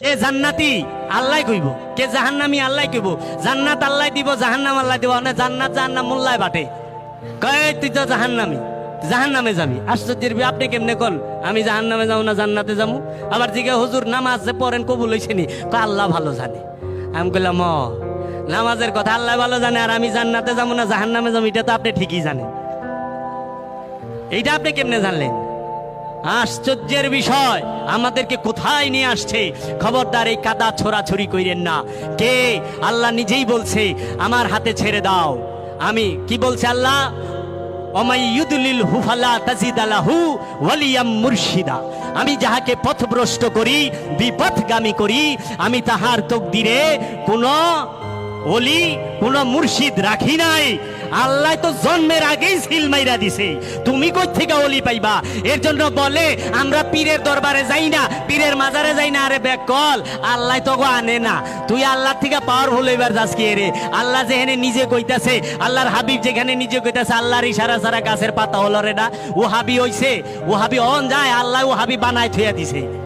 এ জান্নাতি, আল্লাহ কইব। কে জাহান্নামি, আল্লাহ কইব। জান্নাত আল্লাহ দিব, জাহান্নাম আল্লাহ দিব মানে জান্নাত জাহান্নাম মোল্লায় বাটে। কয় তুই তো জাহান্নামি জাহান্নামে যাবি। আশ্চর্যের বি- আপনি কেমনে কন? আমি জাহান্নামে যাব না, জান্নাতে যাব? আবার জিগে হুজুর, নামাজ যে পড়েন কবুল হইছে নি? কয়, আল্লাহ ভালো জানে। আমি কইলাম, ও, নামাজের কথা আল্লাহ ভালো জানে, আর আমি জান্নাতে যাব না, জাহান্নামে যাব, এটা তো আপনি ঠিকই জানেন। এইটা আপনি কেমনে জানলেন? আশ্চর্যের বিষয়, আমাদেরকে কোথায় নিয়ে আসছে? খবরদার এই কাদা ছোড়াছড়ি কইরেন না। কে? আল্লাহ নিজেই বলছে, আমার হাতে ছেড়ে দাও। আমি, কি বলছে আল্লাহ? আমি যাহাকে পথভ্রষ্ট করি, বিপথগামী করি, আমি তাহার তকদিরে কোনো ওলি, কোন মুর্শিদ রাখি নাই। আল্লাহ তো জন্মের আগেই সিল মাইরা দিছে। তুমি কই থেকে ওলি পাইবা? এর জন্য বলে, আমরা পীরের দরবারে যাই না, পীরের মাজারে যাই না, আরে বেকল, আল্লাহ তো আনে না। তুই আল্লাহ থেকে পাওয়ারফুল এবার যাস কি রে? আল্লাহ যেখানে নিজে কইতাছে, আল্লাহর হাবিব যেখানে নিজে কইতাছে, আল্লাহর ইশারা ছাড়া গাছের পাতা হলো রে না। ও হাবি হইছে ও হাবি অন যায়, আল্লাহ ও হাবি বানায় থুয়া দিছে।